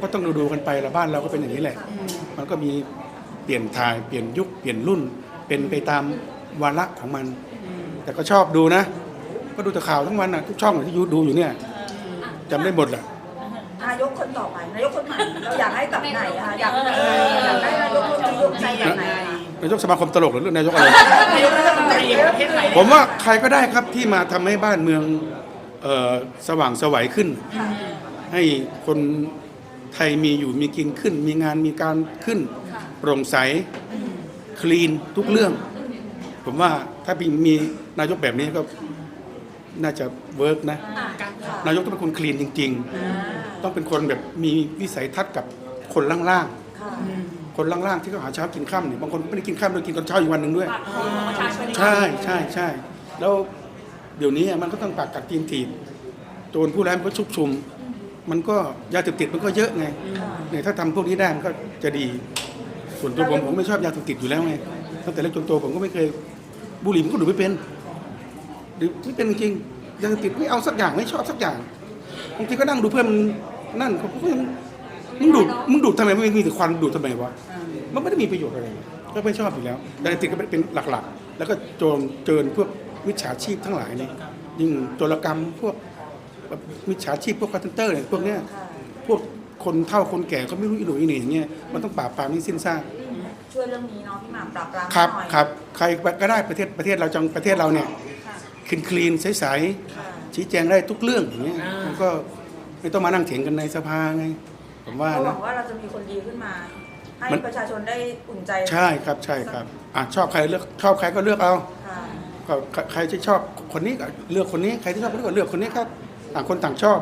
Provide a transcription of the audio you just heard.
ก็ต้องดูดูๆกันไปละบ้านเราก็เป็นอย่างนี้แหละ มันก็มีเปลี่ยนถ่ายเปลี่ยนยุคเปลี่ยนรุ่น เป็นไปตามวาระของมัน แต่ก็ชอบดูนะ ก็ดูแต่ข่าวทั้งวันน่ะทุกช่องที่ยูดูอยู่เนี่ยจำได้หมดอะนายกคนต่อไปนายกคนใหม่เราอยากให้แบบไหนอะคะอยากเอออยากได้นายกคนนายกใจแบบไหนนายกสมาคมตลกหรือเรื่องนายกอะไร นายกรัฐมนตรีประเทศไทยผมว่าใครก็ได้ครับที่มาทำให้บ้านเมืองเอ่อสว่างไสวัยขึ้น ให้คน ไทยมีอยู่มีกินขึ้น มีงานมีการขึ้นโปร่งใสคลีนทุกเรื่อง ผมว่าถ้ามีมีนายกแบบนี้ก็น่าจะเวิร์กนะ นายกต้องเป็นคนคลีนจริง ๆ ต้องเป็นคนแบบมีวิสัยทัศน์กับคนล่างค่ะๆคนล่างๆที่เขาหาเช้ากินค่ำเนี่ยบางคนไม่ได้กินค่ำเลยกินตอนเช้าอีกวันหนึ่งด้วยประชาชนใช่ใช่ใช่แล้วเดี๋ยวนี้มันก็ต้องปากกัดตีนถีบโจรผู้ร้ายมันก็ชุกชุม มันก็ยาเสพติดมันก็เยอะไงเนี่ยถ้าทำพวกนี้ได้มันก็จะดี ส่วนตัวผมผมไม่ชอบยาเสพติดอยู่แล้วไงตั้งแต่เล็กจนโตผมก็ไม่เคยบุหรี่ผมก็ดูดไม่เป็นดูไม่เป็นจริงๆยาเสพติดไม่เอาสักอย่างไม่ชอบสักอย่างบางทีก็นั่งดูเพื่อนมันนั่นเขาก็ยังมึงดูดมึงดูดทำไมไม่มีแต่ควันดูดทำไมวะมันไม่ได้มีประโยชน์อะไรก็ไม่ชอบอยู่แล้วยาเสพติดก็เป็นหลักๆ แล้วก็โจรเจิญพวกมิจฉาชีพทั้งหลายเนี่ยยิ่งโจรกรรมพวกแบบ มิจฉาชีพพวกคาร์เทนเตอร์เนี่ยพวกเนี้ยค่ะพวกคนเฒ่าคนแก่เขาไม่รู้อีหนุ่ยอีเหน่อย่างเงี้ยมันต้องปราบปรามให้สิ้นซากช่วยเรื่องนี้เนาะพี่หม่ำปราบปรามครับหน่อยครับใครก็ได้ประเทศประเทศเราจังประเทศเราเนี่ยค่ะคลีนคลีนใสค่ะๆชี้แจงได้ทุกเรื่องอย่างเงี้ยมันก็ไม่ต้องมานั่งเถียงกันในสภาไงผมว่าก็หวันะ งว่าเราจะมีคนดีขึ้นมา ให้มัน ประชาชนได้อุ่นใจใช่ครับใช่ครับอะชอบใครเลือกชอบใครก็เลือกเอาค่ะก็ใครที่ชอบคนนี้ก็เลือกคนนี้ใครที่ชอบคนนี้ก็เลือกคนนี้ครับ ต่างคนต่างชอบ